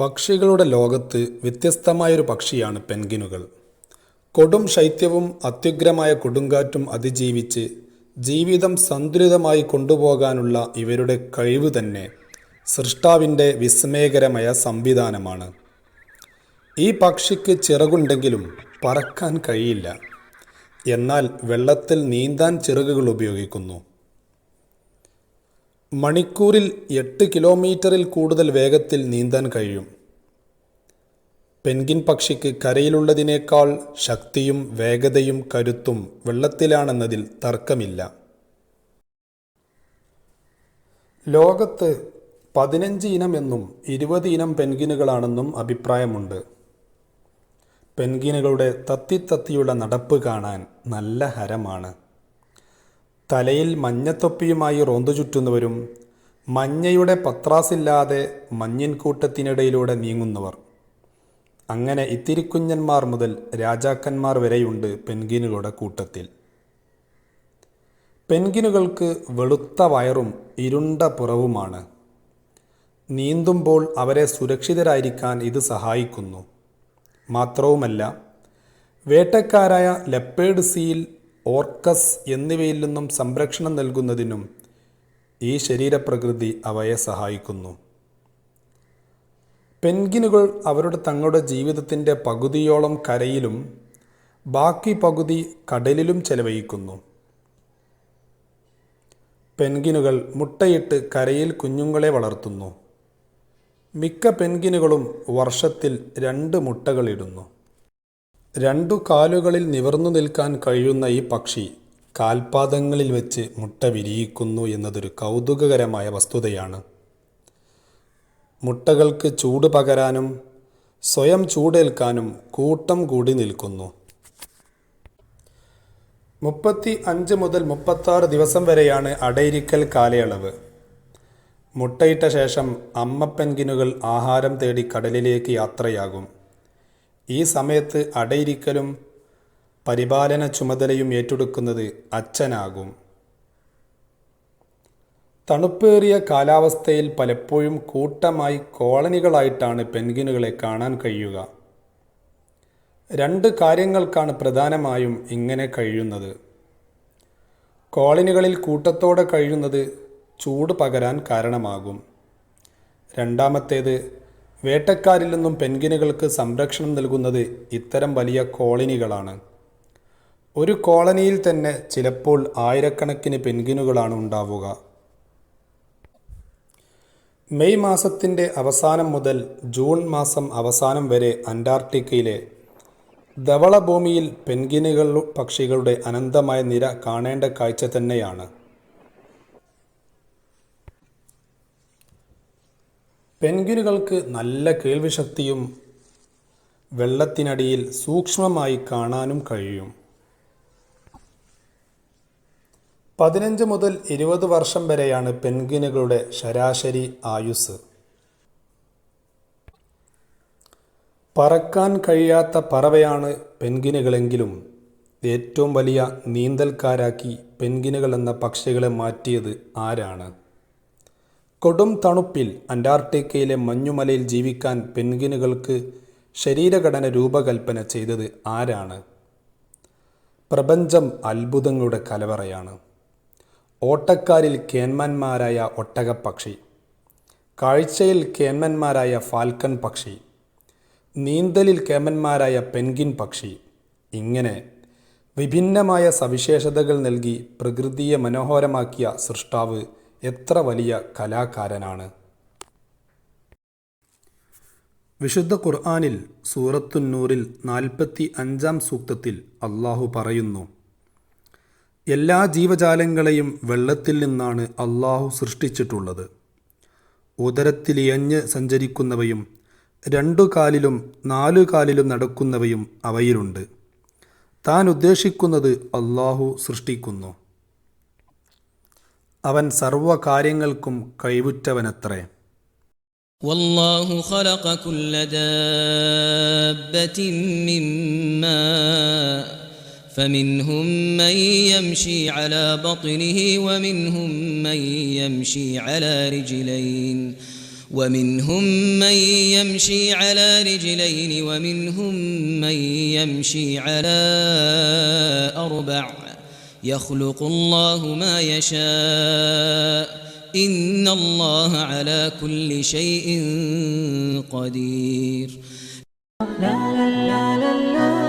പക്ഷികളുടെ ലോകത്ത് വ്യത്യസ്തമായൊരു പക്ഷിയാണ് പെൻഗിനുകൾ കൊടും ശൈത്യവും അത്യുഗ്രമായ കൊടുങ്കാറ്റും അതിജീവിച്ച് ജീവിതം സന്തുലിതമായി കൊണ്ടുപോകാനുള്ള ഇവരുടെ കഴിവ് തന്നെ സൃഷ്ടാവിന്റെ വിസ്മയകരമായ സംവിധാനമാണ്. ഈ പക്ഷിക്ക് ചിറകുണ്ടെങ്കിലും പറക്കാൻ കഴിയില്ല. എന്നാൽ വെള്ളത്തിൽ നീന്താൻ ചിറകുകൾ ഉപയോഗിക്കുന്നു. മണിക്കൂറിൽ എട്ട് കിലോമീറ്ററിൽ കൂടുതൽ വേഗത്തിൽ നീന്താൻ കഴിയും. പെൻഗിൻ പക്ഷിക്ക് കരയിലുള്ളതിനേക്കാൾ ശക്തിയും വേഗതയും കരുത്തും വെള്ളത്തിലാണെന്നതിൽ തർക്കമില്ല. ലോകത്ത് പതിനഞ്ച് ഇനം എന്നും ഇരുപത് ഇനം പെൻഗിനുകളാണെന്നും അഭിപ്രായമുണ്ട്. പെൻഗിനുകളുടെ തത്തിത്തത്തിയുള്ള നടപ്പ് കാണാൻ നല്ല ഹരമാണ്. തലയിൽ മഞ്ഞത്തൊപ്പിയുമായി റോന്തു ചുറ്റുന്നവരും മഞ്ഞയുടെ പത്രാസില്ലാതെ മഞ്ഞിൻ കൂട്ടത്തിനിടയിലൂടെ നീങ്ങുന്നവർ. അങ്ങനെ ഇത്തിരിക്കുഞ്ഞന്മാർ മുതൽ രാജാക്കന്മാർ വരെയുണ്ട് പെൻഗിനുകളുടെ കൂട്ടത്തിൽ. പെൻഗിനുകൾക്ക് വെളുത്ത വയറും ഇരുണ്ട പുറവുമാണ്. നീന്തുമ്പോൾ അവരെ സുരക്ഷിതരായിരിക്കാൻ ഇത് സഹായിക്കുന്നു. മാത്രവുമല്ല വേട്ടക്കാരായ ലെപ്പേഡ് സീൽ ഓർക്കസ് എന്നിവയിൽ നിന്നും സംരക്ഷണം നൽകുന്നതിനും ഈ ശരീരപ്രകൃതി അവയെ സഹായിക്കുന്നു. പെൻഗിനുകൾ അവരുടെ തങ്ങളുടെ ജീവിതത്തിന്റെ പകുതിയോളം കരയിലും ബാക്കി പകുതി കടലിലും ചെലവഴിക്കുന്നു. പെൻഗിനുകൾ മുട്ടയിട്ട് കരയിൽ കുഞ്ഞുങ്ങളെ വളർത്തുന്നു. മിക്ക പെൻഗിനുകളും വർഷത്തിൽ രണ്ട് മുട്ടകളിടുന്നു രണ്ടു കാലുകളിൽ നിവർന്നു നിൽക്കാൻ കഴിയുന്ന ഈ പക്ഷി കാൽപാദങ്ങളിൽ വെച്ച് മുട്ട വിരിയിക്കുന്നു എന്നതൊരു കൗതുകകരമായ വസ്തുതയാണ്. മുട്ടകൾക്ക് ചൂട് പകരാനും സ്വയം ചൂടേൽക്കാനും കൂട്ടം കൂടി നിൽക്കുന്നു. മുപ്പത്തി അഞ്ച് മുതൽ മുപ്പത്താറ് ദിവസം വരെയാണ് അടയിരിക്കൽ കാലയളവ്. മുട്ടയിട്ട ശേഷം അമ്മ പെൻഗിനുകൾ ആഹാരം തേടി കടലിലേക്ക് യാത്രയാകും. ഈ സമയത്ത് അടയിരിക്കലും പരിപാലന ചുമതലയും ഏറ്റെടുക്കുന്നത് അച്ഛനാകും. തണുപ്പേറിയ കാലാവസ്ഥയിൽ പലപ്പോഴും കൂട്ടമായി കോളനികളായിട്ടാണ് പെൻഗിനുകളെ കാണാൻ കഴിയുക. രണ്ട് കാര്യങ്ങൾക്കാണ് പ്രധാനമായും ഇങ്ങനെ കഴിയുന്നത്. കോളനികളിൽ കൂട്ടത്തോടെ കഴിയുന്നത് ചൂട് പകരാൻ കാരണമാകും. രണ്ടാമത്തേത് വേട്ടക്കാരിൽ നിന്നും പെൻഗിനുകൾക്ക് സംരക്ഷണം നൽകുന്നത് ഇത്തരം വലിയ കോളനികളാണ്. ഒരു കോളനിയിൽ തന്നെ ചിലപ്പോൾ ആയിരക്കണക്കിന് പെൻഗിനുകളാണ് ഉണ്ടാവുക. മെയ് മാസത്തിന്റെ അവസാനം മുതൽ ജൂൺ മാസം അവസാനം വരെ അന്റാർട്ടിക്കയിലെ ധവളഭൂമിയിൽ പെൻഗിനുകൾ പക്ഷികളുടെ അനന്തമായ നിര കാണേണ്ട കാഴ്ച തന്നെയാണ്. പെൻഗിനുകൾക്ക് നല്ല കേൾവിശക്തിയും വെള്ളത്തിനടിയിൽ സൂക്ഷ്മമായി കാണാനും കഴിയും. പതിനഞ്ച് മുതൽ ഇരുപത് വർഷം വരെയാണ് പെൻഗിനുകളുടെ ശരാശരി ആയുസ് പറക്കാൻ കഴിയാത്ത പറവയാണ് പെൻഗിനുകളെങ്കിലും ഏറ്റവും വലിയ നീന്തൽക്കാരാക്കി പെൻഗിനുകൾ എന്ന പക്ഷികളെ മാറ്റിയത് ആരാണ്? കൊടും തണുപ്പിൽ അന്റാർട്ടിക്കയിലെ മഞ്ഞുമലയിൽ ജീവിക്കാൻ പെൻഗിനുകൾക്ക് ശരീരഘടന രൂപകൽപ്പന ചെയ്തത് ആരാണ്? പ്രപഞ്ചം അത്ഭുതങ്ങളുടെ കലവറയാണ്. ഓട്ടക്കാരിൽ കേന്മാന്മാരായ ഒട്ടകപ്പക്ഷി. കാഴ്ചയിൽ കേന്മന്മാരായ ഫാൽക്കൺ പക്ഷി. നീന്തലിൽ കേമന്മാരായ പെൻഗിൻ പക്ഷി. ഇങ്ങനെ വിഭിന്നമായ സവിശേഷതകൾ നൽകി പ്രകൃതിയെ മനോഹരമാക്കിയ സൃഷ്ടാവ് എത്ര വലിയ കലാകാരനാണ്? വിശുദ്ധ ഖുർആാനിൽ സൂറത്തുന്നൂറിൽ നാൽപ്പത്തി അഞ്ചാം സൂക്തത്തിൽ അള്ളാഹു പറയുന്നു എല്ലാ ജീവജാലങ്ങളെയും വെള്ളത്തിൽ നിന്നാണ് അള്ളാഹു സൃഷ്ടിച്ചിട്ടുള്ളത്. ഉദരത്തിലിയഞ്ഞ് സഞ്ചരിക്കുന്നവയും രണ്ടു കാലിലും നാലു കാലിലും നടക്കുന്നവയും അവയിലുണ്ട്. താൻ ഉദ്ദേശിക്കുന്നത് അള്ളാഹു സൃഷ്ടിക്കുന്നു. അവൻ സർവ കാര്യങ്ങൾക്കും കഴിവുറ്റവനത്രേ والله خلق كل دابة من ماء فمنهم من يمشي على بطنه ومنهم من يمشي على رجلين ومنهم من يمشي على رجلين ومنهم من يمشي على أربع يخلق الله ما يشاء. إن الله على كل شيء قدير. la la la